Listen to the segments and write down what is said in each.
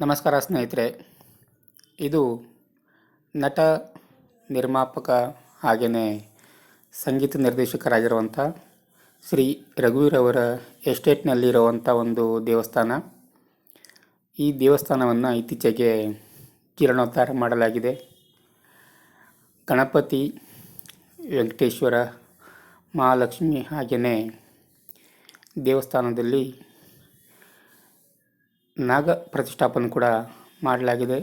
ನಮಸ್ಕಾರ ಸ್ನೇಹಿತರೆ, ಇದು ನಟ, ನಿರ್ಮಾಪಕ ಹಾಗೆಯೇ ಸಂಗೀತ ನಿರ್ದೇಶಕರಾಗಿರುವಂಥ ಶ್ರೀ ರಘುವೀರವರ ಎಸ್ಟೇಟ್ನಲ್ಲಿರುವಂಥ ಒಂದು ದೇವಸ್ಥಾನ. ಈ ದೇವಸ್ಥಾನವನ್ನು ಇತ್ತೀಚೆಗೆ ಜೀರ್ಣೋದ್ಧಾರ ಮಾಡಲಾಗಿದೆ. ಗಣಪತಿ ವೆಂಕಟೇಶ್ವರ ಮಹಾಲಕ್ಷ್ಮಿ ಹಾಗೆಯೇ ದೇವಸ್ಥಾನದಲ್ಲಿ ನಾಗ ಪ್ರತಿಷ್ಠಾಪನೆ ಕೂಡ ಮಾಡಲಾಗಿದೆ.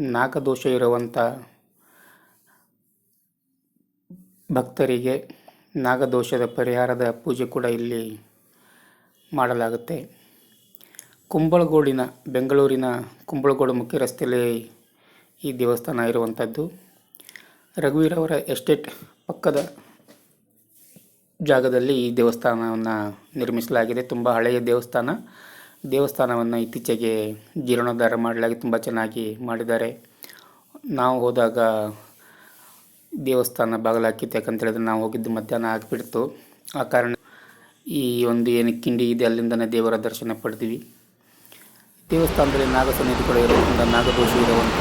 ನಾಗದೋಷ ಇರುವಂಥ ಭಕ್ತರಿಗೆ ನಾಗದೋಷದ ಪರಿಹಾರದ ಪೂಜೆ ಕೂಡ ಇಲ್ಲಿ ಮಾಡಲಾಗುತ್ತೆ. ಕುಂಬಳಗೋಡಿನ, ಬೆಂಗಳೂರಿನ ಕುಂಬಳಗೋಡು ಮುಖ್ಯ ರಸ್ತೆಯಲ್ಲಿ ಈ ದೇವಸ್ಥಾನ ಇರುವಂಥದ್ದು ರಘುವೀರವರ ಎಸ್ಟೇಟ್ ಪಕ್ಕದ ಜಾಗದಲ್ಲಿ ಈ ದೇವಸ್ಥಾನವನ್ನು ನಿರ್ಮಿಸಲಾಗಿದೆ. ತುಂಬ ಹಳೆಯ ದೇವಸ್ಥಾನ. ದೇವಸ್ಥಾನವನ್ನು ಇತ್ತೀಚೆಗೆ ಜೀರ್ಣೋದ್ಧಾರ ಮಾಡಲಾಗಿ ತುಂಬ ಚೆನ್ನಾಗಿ ಮಾಡಿದ್ದಾರೆ. ನಾವು ಹೋದಾಗ ದೇವಸ್ಥಾನ ಬಾಗಿಲಾಕಿತ್ತು ಯಾಕಂತೇಳಿದ್ರೆ ನಾವು ಹೋಗಿದ್ದು ಮಧ್ಯಾಹ್ನ ಆಗಿಬಿಡ್ತು. ಆ ಕಾರಣ ಈ ಒಂದು ಏನು ಕಿಂಡಿ ಇದೆ, ಅಲ್ಲಿಂದನೇ ದೇವರ ದರ್ಶನ ಪಡೆದ್ವಿ. ದೇವಸ್ಥಾನದಲ್ಲಿ ನಾಗ ಸನ್ನಿಧಿ ಕೂಡ ಇರೋದ್ರಿಂದ ನಾಗದೋಷ ಇರುವಂಥ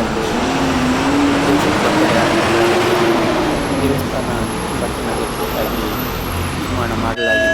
ಒಂದು ದೇವಸ್ಥಾನ ತುಂಬ ಚೆನ್ನಾಗಿ ನಿರ್ಮಾಣ ಮಾಡಲಾಗಿದೆ.